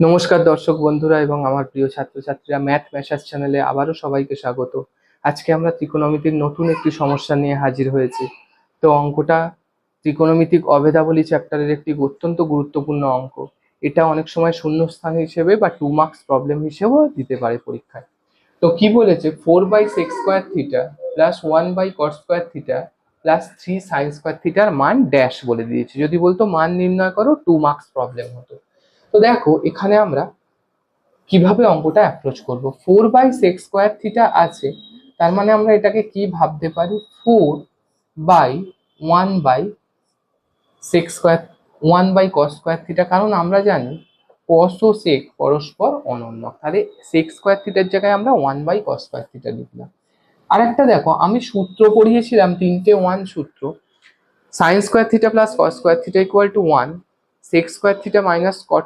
নমস্কার দর্শক বন্ধুরা এবং আমার প্রিয় ছাত্রছাত্রীরা ম্যাথ ম্যাশাস চ্যানেলে আবারও সবাইকে স্বাগত। আজকে আমরা ত্রিকোণমিতির নতুন একটি সমস্যা নিয়ে হাজির হয়েছি। তো অঙ্কটা ত্রিকোণমিতিক অভেদাবলী চ্যাপ্টারের একটি অত্যন্ত গুরুত্বপূর্ণ অঙ্ক। এটা অনেক সময় শূন্যস্থান হিসেবে বা টু মার্কস প্রবলেম হিসেবেও দিতে পারে পরীক্ষায়। তো কি বলেছে? Four by six square theta plus one by cot square theta plus three sine square থিটার মান ড্যাশ বলে দিয়েছে। যদি বলতো মান নির্ণয় করো টু মার্কস প্রবলেম হতো। তো দেখো, এখানে আমরা কীভাবে অঙ্কটা অ্যাপ্রোচ করব? Four by six square theta আছে, তার মানে আমরা এটাকে কি ভাবতে পারি? Four by one by six square one by cos square theta কারণ আমরা জানি কস ও সেক পরস্পর অনন্য। তাহলে সিক্স স্কোয়ার থিটার জায়গায় আমরা one by cos square theta লিখলাম। আরেকটা দেখো, আমি সূত্র পড়িয়েছিলাম, তিনটে ওয়ান সূত্র। Sine square theta plus cos square theta equal to one sec square theta minus cot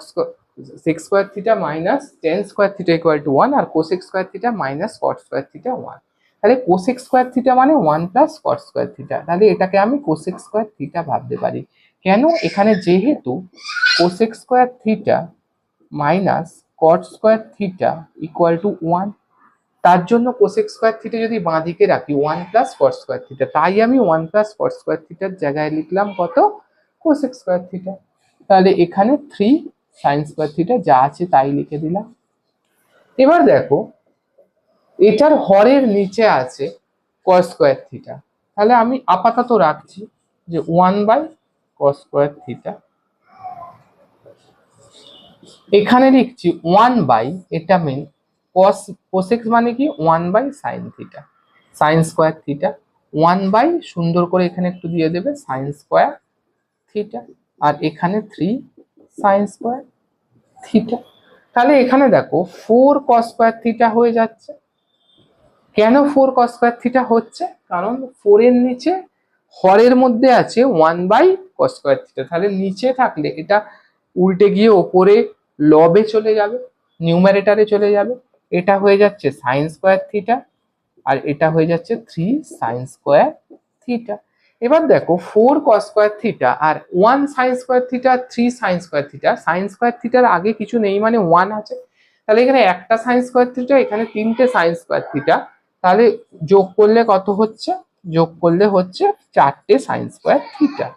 sec square theta minus tan square theta equal to one R cosec square theta minus cot square theta one তাহলে cosec square theta মানে one plus cot square theta তাহলে এটাকে আমি cosec square theta ভাবতে পারি কেন এখানে যেহেতু cosec square theta minus cot square theta equal to one তার জন্য কোসেক স্কোয়ার থিটা যদি বাঁ দিকে রাখি one plus cot square theta তাই আমি ওয়ান প্লাস কট স্কোয়ার থিটার জায়গায় লিখলাম কত কোসেক স্কোয়ার থিটা তাহলে এখানে থ্রি সাইন স্কোয়ার থিটা যা আছে তাই লিখে দিলাম। এবার দেখো, এটার হরের নিচে আছে কস স্কোয়ার থিটা তাহলে আমি আপাতত রাখছি যে one by cos square theta এখানে লিখছি ওয়ান বাই এটা মিন কস কোসেক্স মানে কি? One by sine theta sine square theta one by সুন্দর করে এখানে একটু দিয়ে দেবে সাইন স্কোয়ার থিটা আর এখানে থ্রি সাইন স্কোয়ার থিটা তাহলে এখানে দেখো ফোর কস স্কোয়ার থিটা হয়ে যাচ্ছে। কেন ফোর কস স্কোয়ার থিটা হচ্ছে? কারণ ফোর এর নিচে হরের মধ্যে আছে one by cos square theta তাহলে নিচে থাকলে এটা উল্টে গিয়ে ওপরে লবে চলে যাবে নিউমারেটারে চলে যাবে। এটা হয়ে যাচ্ছে সাইন স্কোয়ার থিটা আর এটা হয়ে যাচ্ছে থ্রি সাইন স্কোয়ার থিটা এবার দেখো ফোর কস স্কোয়ার থিটা আর one sine square theta three sine square theta sine square থিটার আগে কিছু নেই মানে ওয়ান আছে। তাহলে এখানে একটা সাইন স্কোয়ার থিটা এখানে তিনটে সাইন স্কোয়ার থিটা তাহলে যোগ করলে কত হচ্ছে? যোগ করলে হচ্ছে চারটে সাইন স্কোয়ার থিটা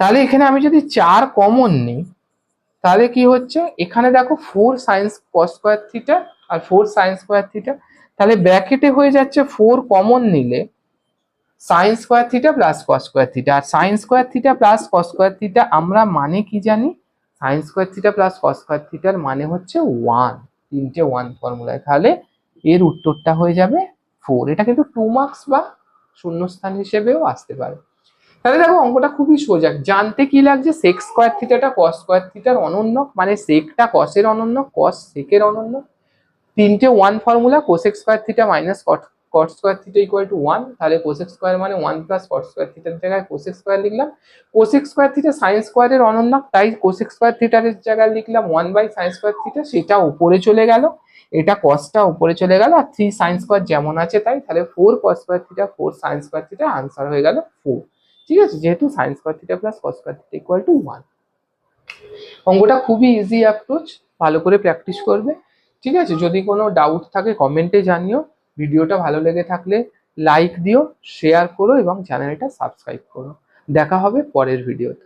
তাহলে এখানে আমি যদি চার কমন নিই, তাহলে কি হচ্ছে? এখানে দেখো four sines cos square theta আর ফোর সাইন স্কোয়ার থিটা তাহলে ব্র্যাকেটে হয়ে যাচ্ছে ফোর কমন নিলে sine square theta plus cos square theta আর sine square theta plus cos square theta আমরা মানে কি জানি? Sine square theta plus cos square থিটার মানে হচ্ছে ওয়ান তিনটে ওয়ান ফর্মুলায় তাহলে এর উত্তরটা হয়ে যাবে ফোর এটা কিন্তু টু মার্কস বা শূন্যস্থান হিসেবেও আসতে পারে। তাহলে দেখো অঙ্কটা খুবই সোজা। জানতে কি লাগছে? সেক স্কোয়ার থিটাটা কস স্কোয়ার থিটার অনন্য মানে সেকটা কসের অনন্য কস সেকের অনন্য তিনটে one formula cosec square theta minus cot cot square theta equal to one তাহলে কোসেক স্কোয়ার মানে ওয়ান প্লাস কট স্কোয়ার থিটার জায়গায় কোসেক স্কোয়ার লিখলাম। কোসেক স্কোয়ার থিটা সাইন স্কোয়ারের অনন্য, তাই কোসেক স্কোয়ার থিটারের জায়গায় লিখলাম one by sine square theta সেটা উপরে চলে গেল। এটা কসটা উপরে চলে গেল, আর থ্রি সাইন স্কোয়ার যেমন আছে তাই, তাহলে four cos square theta four sine square theta answer হয়ে গেল ফোর ঠিক আছে? যেহেতু sine square theta plus cos square theta equal to one অঙ্কটা খুবই ইজি অ্যাপ্রোচ ভালো করে প্র্যাকটিস করবে। ঠিক আছে? যদি কোনো ডাউট থাকে কমেন্টে জানিও। ভিডিওটা ভালো লেগে থাকলে লাইক দিও শেয়ার করো এবং চ্যানেলটা সাবস্ক্রাইব করো। দেখা হবে পরের ভিডিওতে